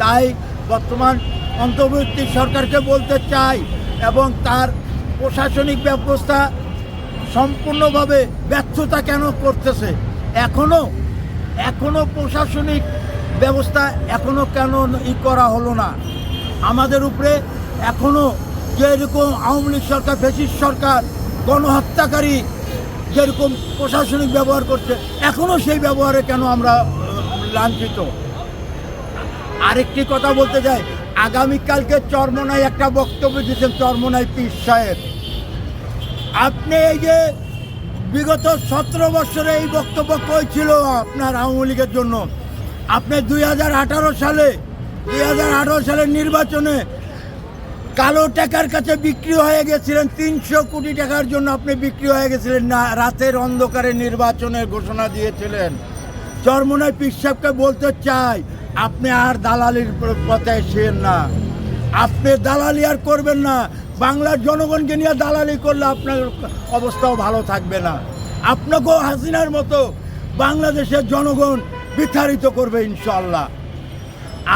তাই বর্তমান অন্তর্বর্তী সরকারকে বলতে চাই এবং তার প্রশাসনিক ব্যবস্থা সম্পূর্ণভাবে ব্যর্থতা কেন করতেছে? এখনও এখনও প্রশাসনিক ব্যবস্থা এখনও কেন ই করা হলো না? আমাদের উপরে এখনও যেরকম আওয়ামী লীগ সরকার, ফেসিস সরকার, গণহত্যাকারী যেরকম প্রশাসনিক ব্যবহার করছে, এখনও সেই ব্যবহারে কেন আমরা লাঞ্ছিত? আরেকটি কথা বলতে চাই। আগামীকালকে চরমনায় একটা বক্তব্য দিয়েছেন চরমনায় পীর সাহেব। আপনি এই যে বিগত সতেরো বছরে এই বক্তব্য কই ছিল আপনার আওয়ামী লীগের জন্য? আপনি দুই হাজার আঠারো সালে, দুই হাজার আঠারো সালের নির্বাচনে কালো টাকার কাছে বিক্রি হয়ে গেছিলেন, তিনশো কোটি টাকার জন্য আপনি বিক্রি হয়ে গেছিলেন, না, রাতের অন্ধকারে নির্বাচনের ঘোষণা দিয়েছিলেন। চরমনায় সাহেবকে বলতে চাই আপনি আর দালালির পথে এসেন না। আপনি দালালি আর করবেন না। বাংলার জনগণকে নিয়ে দালালি করলে আপনার অবস্থাও ভালো থাকবে না। আপনাকেও হাসিনার মতো বাংলাদেশের জনগণ বিতাড়িত করবে ইনশাল্লাহ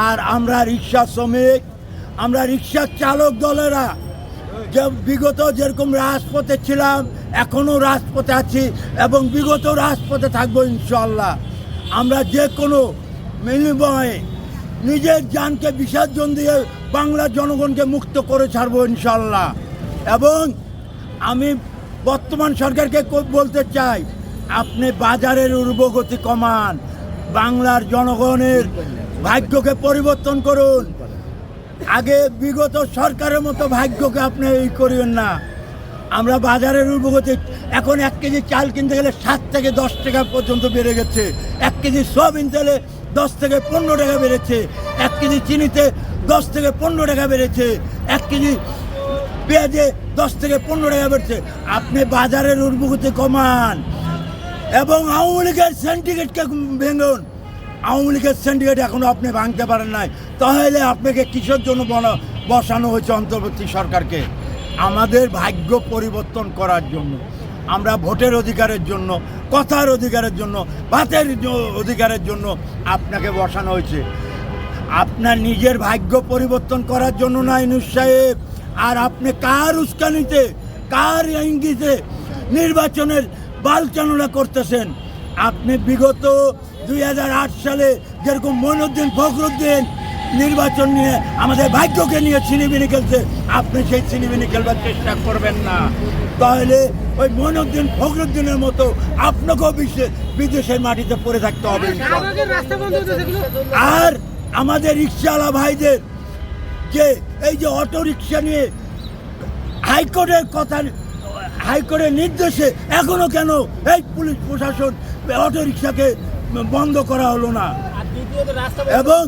আর আমরা রিক্সা শ্রমিক, আমরা রিক্সা চালক দলেরা যে বিগত যেরকম রাজপথে ছিলাম এখনও রাজপথে আছি এবং বিগত রাজপথে থাকব ইনশাল্লাহ আমরা যে কোনো বিনিময়ে নিজের জানকে বিসর্জন দিয়ে বাংলার জনগণকে মুক্ত করে ছাড়বো ইনশাল্লাহ এবং আমি বর্তমান সরকারকে বলতে চাই, আপনি বাজারের উর্বগতি কমান, বাংলার জনগণের ভাগ্যকে পরিবর্তন করুন। আগে বিগত সরকারের মতো ভাগ্যকে আপনি এই করিবেন না। আমরা বাজারের উর্বগতি এখন এক কেজি চাল কিনতে গেলে সাত থেকে দশ টাকা পর্যন্ত বেড়ে গেছে। এক কেজি সয়াবিন তেলে দশ থেকে পনেরো টাকা বেড়েছে। এক কেজি চিনিতে দশ থেকে পনেরো টাকা বেড়েছে। এক কেজি পেঁয়াজে দশ থেকে পনেরো টাকা বেড়েছে। আপনি বাজারের উর্বগতি কমান। এবং আওয়ামী লীগের সিন্ডিকেটকে ভেঙুন। আওয়ামী লীগের সিন্ডিকেট এখনও আপনি ভাঙতে পারেন নাই। তাহলে আপনাকে কিসের জন্য বসানো হয়েছে অন্তর্বর্তী সরকারকে? আমাদের ভাগ্য পরিবর্তন করার জন্য। আমরা ভোটের অধিকারের জন্য কথার অধিকারের জন্য ভাতের অধিকারের জন্য আপনাকে বসানো হয়েছে। আপনার নিজের ভাগ্য পরিবর্তন করার জন্য না ইনুস সাহেব। আর আপনি কার উস্কানিতে, কার ইঙ্গিতে নির্বাচনের বালচালনা করতেছেন? আপনি বিগত দুই হাজার আট সালে যেরকম মইনুদ্দিন ফখরুদ্দিন নির্বাচন নিয়ে আমাদের ভাগ্যকে নিয়ে ছিনিবিনি খেলছে। আপনি সেই ছিনিবিনি খেলবার চেষ্টা করবেন না। তাহলে ওই মইনুদ্দিন ফখরুদ্দিনের মতো আপনাকেও বিশ্বে বিদেশের মাটিতে পড়ে থাকতে হবে। আর আমাদের রিক্সাওয়ালা ভাইদের যে এই যে অটো রিক্সা নিয়ে হাইকোর্টের কথা হাইকোর্টের নির্দেশে এখনও কেন এই পুলিশ প্রশাসন অটো রিক্সাকে বন্ধ করা হলো না? এবং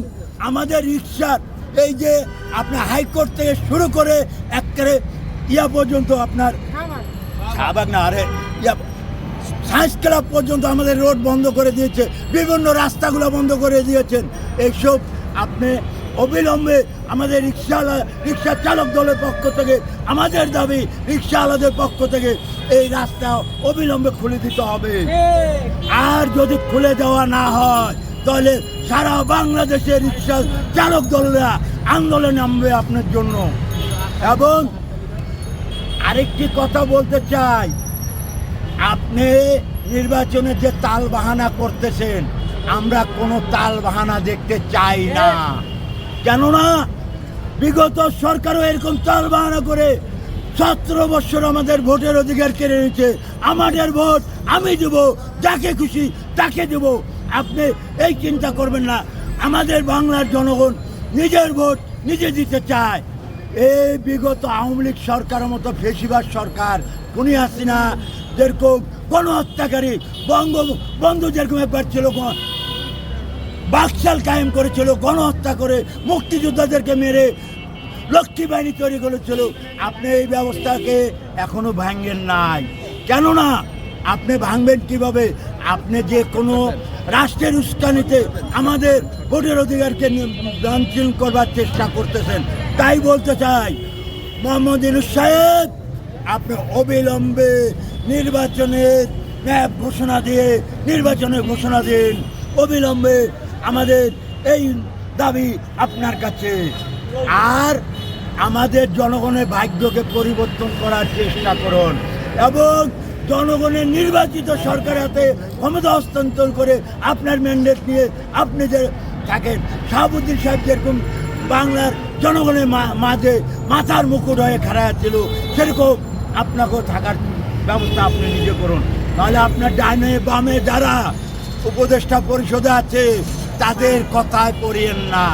আমাদের রিক্সার এই যে আপনার হাইকোর্ট থেকে শুরু করে একেবারে ইয়া পর্যন্ত আপনার শাহবাগ না আরে ইয়া সায়েন্স ক্লাব পর্যন্ত আমাদের রোড বন্ধ করে দিয়েছে বিভিন্ন রাস্তাগুলো বন্ধ করে দিয়েছেন। এইসব আপনি অবিলম্বে আমাদের রিক্সাওয়ালা রিক্সা চালক দলের পক্ষ থেকে আমাদের দাবি রিক্সাওয়ালাদের পক্ষ থেকে এই রাস্তা অবিলম্বে খুলে দিতে হবে। আর যদি খুলে দেওয়া না হয় তাহলে সারা বাংলাদেশের রিক্সা চালক দলরা আন্দোলনে নামবে আপনার জন্য। এবং আরেকটি কথা বলতে চাই, আপনি নির্বাচনে যে তাল বাহানা করতেছেন, আমরা কোনো তাল বাহানা দেখতে চাই না। কেননা বিগত সরকারও এরকম তাল বাহানা করে সতেরো বছর আমাদের ভোটের অধিকার কেড়ে নিয়েছে। আমাদের ভোট আমি দেব, যাকে খুশি তাকে দেব। আপনি এই চিন্তা করবেন না। আমাদের বাংলার জনগণ নিজের ভোট নিজে দিতে চায়। এই বিগত আওয়ামী লীগ সরকারের মতো ফেসিবাদ সরকার, খুনি হাসিনা, যেরকম গণহত্যাকারী, বঙ্গ, বন্ধু যেরকম একবার ছিল, বাকশাল কায়েম করেছিল, গণহত্যা করে মুক্তিযোদ্ধাদেরকে মেরে লক্ষ্মী বাহিনী তৈরি করেছিল। আপনি এই ব্যবস্থাকে এখনও ভাঙেন নাই। কেননা আপনি ভাঙবেন কীভাবে? আপনি যে কোনো রাষ্ট্রের উস্কানিতে আমাদের ভোটের অধিকারকে বাঞ্ছিন করবার চেষ্টা করতেছেন, তাই বলতে চাই। মোহাম্মদ ইনুস সাহেব, আপনি অবিলম্বে নির্বাচনের ন্যায় ঘোষণা দিয়ে নির্বাচনের ঘোষণা দিন। অবিলম্বে আমাদের এই দাবি আপনার কাছে। আর আমাদের জনগণের ভাগ্যকে পরিবর্তন করার চেষ্টা করুন। এবং জনগণের নির্বাচিত সরকার হাতে ক্ষমতা হস্তান্তর করে আপনার ম্যান্ডেট নিয়ে আপনি যে থাকেন, শাহাবুদ্দিন সাহেব যেরকম বাংলার জনগণের মাঝে মাথার মুকুট হয়ে খাড়া ছিল সেরকম আপনাকেও থাকার ব্যবস্থা আপনি নিজে করুন। তাহলে আপনার ডানে বামে যারা উপদেষ্টা পরিষদে আছে, তাদের কথায় পড়িয়েন না।